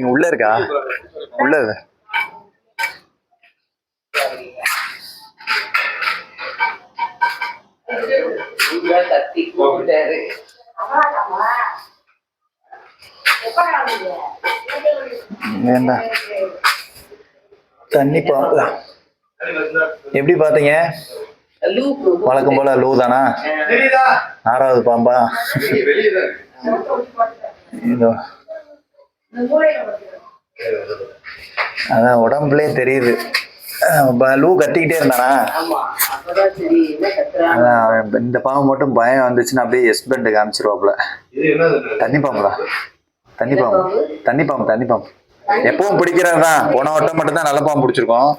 இங்க உள்ள இருக்கா? உள்ள ஏண்டா? தண்ணி பாம்பு எப்படி பாத்தீங்க வழக்கம் போல லூ தானா? ஆறாவது பாம்பா? இதோ. அதான் உடம்புலயே தெரியுது. லூ கத்திக்கிட்டே இருந்தானா? இந்த பாம்பு மட்டும் பயம் வந்துச்சுன்னா அப்படியே எஸ்பெண்ட் காமிச்சிருவாப்புல. தண்ணி பாம்புடா? தண்ணி பாம்பு. தண்ணி பாம்பு தண்ணி பாம்பு. எப்பவும் பிடிக்கிறது தான் போன வட்டம் மட்டும் தான் நல்ல பாம்பு பிடிச்சிருக்கோம்.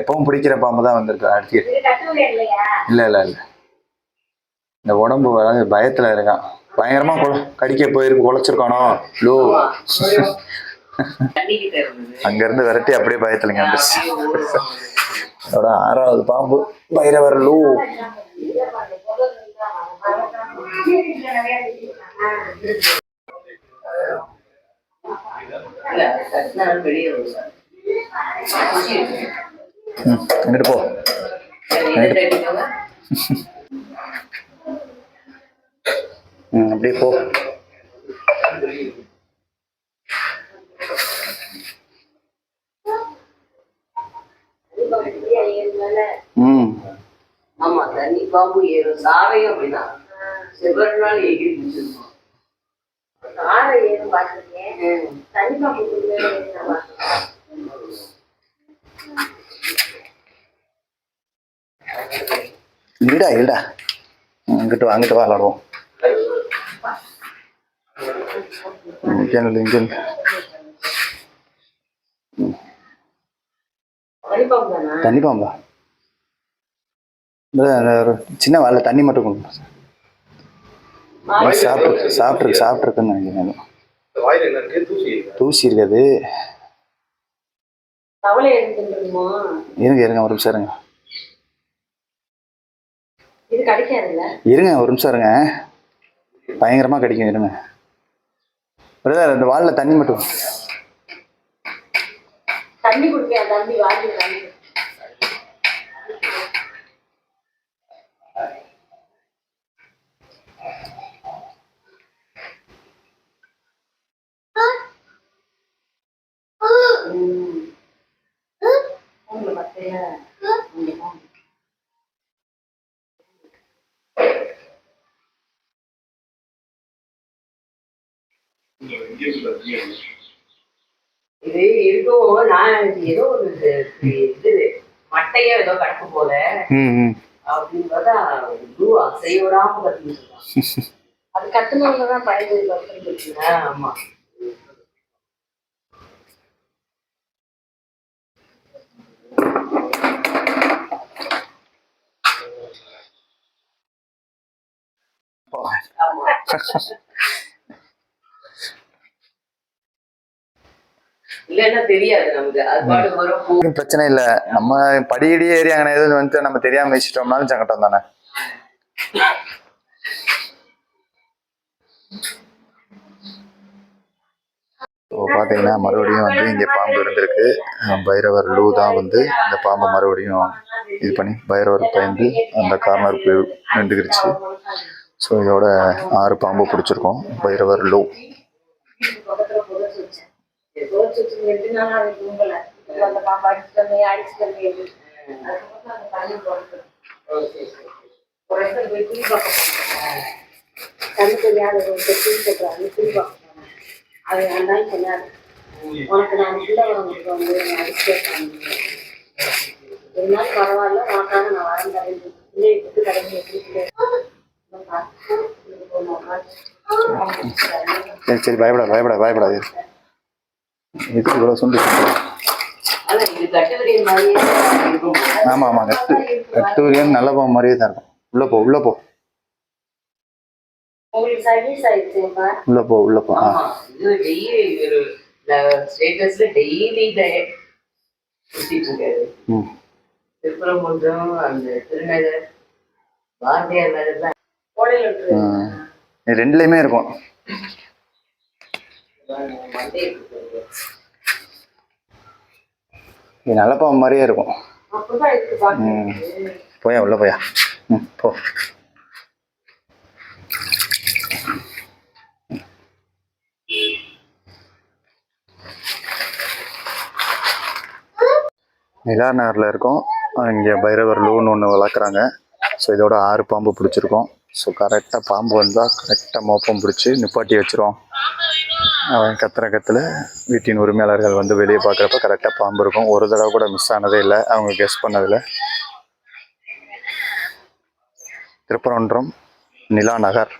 எப்பவும் பிடிக்கிற பாம்பு தான் வந்திருக்கு அடிச்சு இல்ல இல்ல இல்ல. இந்த உடம்பு பயத்துல இருக்கான். பயங்கரமா கடிக்க போயிருக்கு குலைச்சிருக்கானோ? லூ. அங்க இருந்து விரட்டி அப்படியே பயத்துலங்க அதோட ஆறாவது பாம்பு பைரவர் லூ. எங்கிட்டு போ. ம், அப்படியே போ. ம். ஆமா தண்ணி பாம்பு ஏறும் சாவையும் அப்படிதான் செவ்வறு நாள் எகிரி பிடிச்சிருக்கோம் இருடா இருடா. ம், இங்கிட்டு வா அங்கிட்டு வா விளாடுவோம். இங்கே நில்லு, இங்கே நில்லு. தனிப்பாம்பு தானா தண்ணி பாம்பா சின்ன வாழை தண்ணி மட்டும் கொண்டு. சாப்பிட்டு சாப்பிட்ருக்கு சாப்பிட்ருக்குன்னு நினைக்கிறேன் தூசி இருக்கு. தூசி இருக்காது. இருங்க இருங்க ஒரு நிமிஷம் இருங்க. இருங்க ஒரு நிமிஷம் இருங்க. பயங்கரமா கடிக்கும் இருங்க பிரதர் இந்த வாலில் தண்ணி மட்டும் தண்ணி குடிக்க தம்பி வாங்கி தண்ணி இது இருக்கும் நான் ஏதோ ஒரு இது மட்டையா ஏதோ கிடக்கு போல அப்படின்னு பார்த்தா கத்துக்கிட்டு இருக்கான். அது கத்துனவங்க தான் பயந்து ஆமா நமக்கு அது பாட்டு வரும் போ ஒண்ணும் பிரச்சனை இல்லை. நம்ம படியடி ஏறி அங்கே எதுவும் வந்துட்டு நம்ம தெரியாம வச்சுட்டோம்னாலும் சங்கடம் தானே? ஸோ பார்த்தீங்கன்னா மறுபடியும் வந்து இங்கே பாம்பு இருந்திருக்கு. பைரவர் லூ தான் வந்து இந்த பாம்பை மறுபடியும் இது பண்ணி பைரவர் பயந்து அந்த கார்னருக்கு நின்றுக்கிடுச்சு ஸோ இதோட ஆறு பாம்பு பிடிச்சிருக்கோம். பைரவர் லூ. புதைச்சு வச்சு ரெண்டு நாள் அது தூங்கல அந்த பாப்பா அடிச்சுட்டு அடிச்சுட்டு அதுக்கப்புறம் அந்த தண்ணி போட்டு ஒரு இடத்துல போய் குழி பார்க்க கண்ணு தெரியாத ஒரு குழி கட்டுறாங்க குழி பார்க்க அது சொன்னாரு உனக்கு நான் உள்ள வரவங்களுக்கு வந்து அடிச்சு இருந்தாலும் பரவாயில்ல உனக்காக நான் வரேன் தரேன் பிள்ளையை விட்டு கடமையை சரி சரி பயப்படாது பயப்படாது பயப்படாது இதுக்கு இவ்வளோ சுண்டு ஆமாம் ஆமாம் கட்டு கட்டுவரியன் நல்ல பாம்பு மாதிரியே தான் இருக்கும். உள்ளே போ உள்ளே போ. உள்ளே போ உள்ளே போ திருப்பரங்குன்றம் அந்த திருநகர் பாரதியார் நகர் தான் ரெண்டுலேயுமே இருக்கும். இது நல்ல பாம்பு மாதிரியே இருக்கும். போயா உள்ள போயா. ம் போ. நிலா நகரில் இருக்கோம். இங்கே பைரவர் லூன்னு ஒன்று வளர்க்குறாங்க. ஸோ இதோட ஆறு பாம்பு பிடிச்சிருக்கோம். ஸோ கரெக்டாக பாம்பு வந்தால் கரெக்டாக மோப்பம் பிடிச்சி நிப்பாட்டி வச்சிருவோம். அவன் கத்திரகத்தில் வீட்டின் உரிமையாளர்கள் வந்து வெளியே பார்க்குறப்ப கரெக்டாக பாம்பு இருக்கும். ஒரு தடவை கூட மிஸ் ஆனதே இல்லை. அவங்க கெஸ் பண்ணதில். திருப்பரன்றம் நிலா நகர்.